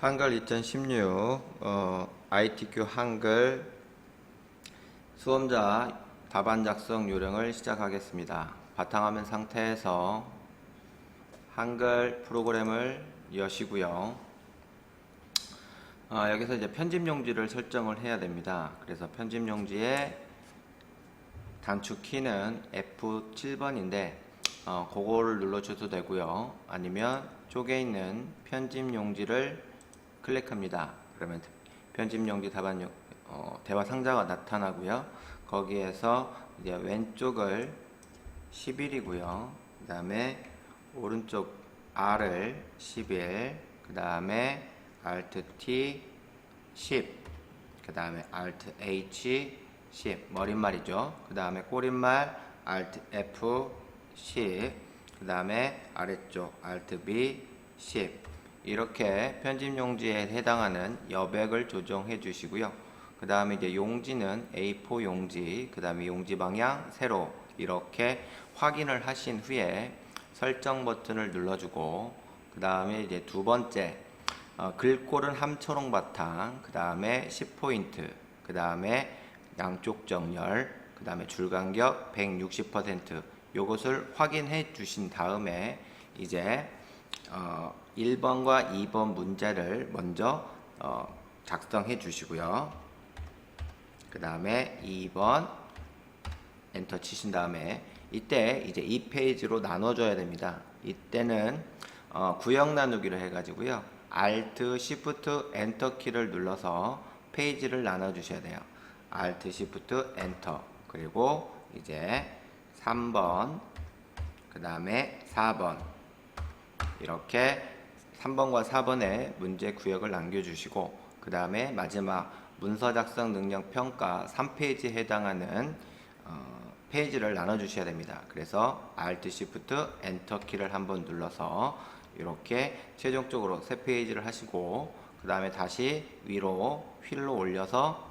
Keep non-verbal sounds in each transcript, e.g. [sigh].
한글 2016 어, ITQ 한글 수험자 답안 작성 요령을 시작하겠습니다. 바탕화면 상태에서 한글 프로그램을 여시고요. 어, 여기서 이제 편집 용지를 설정을 해야 됩니다. 그래서 편집 용지에 단축 키는 F7번인데 어, 그거를 눌러줘도 되고요. 아니면 쪽에 있는 편집 용지를 클릭합니다. 그러면 편집 용지 답안 용- 어, 대화 상자가 나타나고요. 거기에서 이제 왼쪽을 11이고요. 그 다음에 오른쪽 R을 11, 그 다음에 Alt T 10, 그 다음에 Alt H 10 머릿말이죠. 그 다음에 꼬릿말 Alt F 10, 그 다음에 아래쪽 Alt B 10 이렇게 편집 용지에 해당하는 여백을 조정해 주시고요. 그 다음에 이제 용지는 A4 용지, 그 다음에 용지 방향 세로 이렇게 확인을 하신 후에 설정 버튼을 눌러주고 그 다음에 이제 두 번째 어, 글꼴은 함초롱 바탕, 그 다음에 10포인트, 그 다음에 양쪽 정렬, 그 다음에 줄간격 160% 요것을 확인해 주신 다음에 이제 어, 1번과 2번 문제를 먼저 어, 작성해 주시고요. 그 다음에 2번 엔터 치신 다음에 이때 이제 이 페이지로 나눠줘야 됩니다. 이때는 어, 구역 나누기로 해가지고요. Alt, Shift, Enter 키를 눌러서 페이지를 나눠주셔야 돼요. Alt, Shift, Enter 그리고 이제 3번 그 다음에 4번 이렇게 3번과 4번에 문제 구역을 남겨주시고 그 다음에 마지막 문서 작성 능력 평가 3페이지에 해당하는 어, 페이지를 나눠주셔야 됩니다. 그래서 Alt Shift Enter 키를 한번 눌러서 이렇게 최종적으로 세 페이지를 하시고 그 다음에 다시 위로 휠로 올려서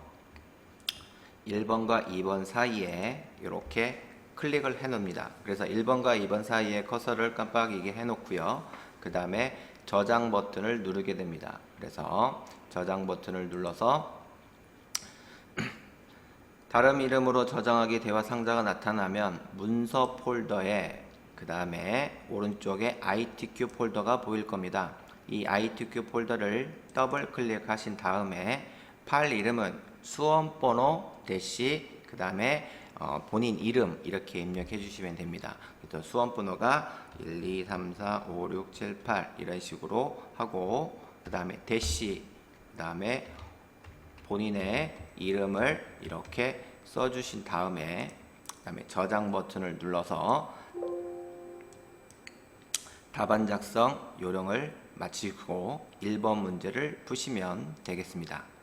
1번과 2번 사이에 이렇게 클릭을 해 놓습니다. 그래서 1번과 2번 사이에 커서를 깜빡이게 해 놓고요. 그 다음에 저장 버튼을 누르게 됩니다. 그래서 저장 버튼을 눌러서 [clears throat] 다른 이름으로 저장하기 대화 상자가 나타나면 문서 폴더에 그 다음에 오른쪽에 ITQ 폴더가 보일 겁니다. 이 ITQ 폴더를 더블 클릭하신 다음에 파일 이름은 수험번호 대시 그 다음에 어, 본인 이름 이렇게 입력해 주시면 됩니다. 그래서 수험 번호가 1, 2, 3, 4, 5, 6, 7, 8 이런 식으로 하고 그 다음에 대시 그 다음에 본인의 이름을 이렇게 써주신 다음에 그 다음에 저장 버튼을 눌러서 답안 작성 요령을 마치고 1번 문제를 푸시면 되겠습니다.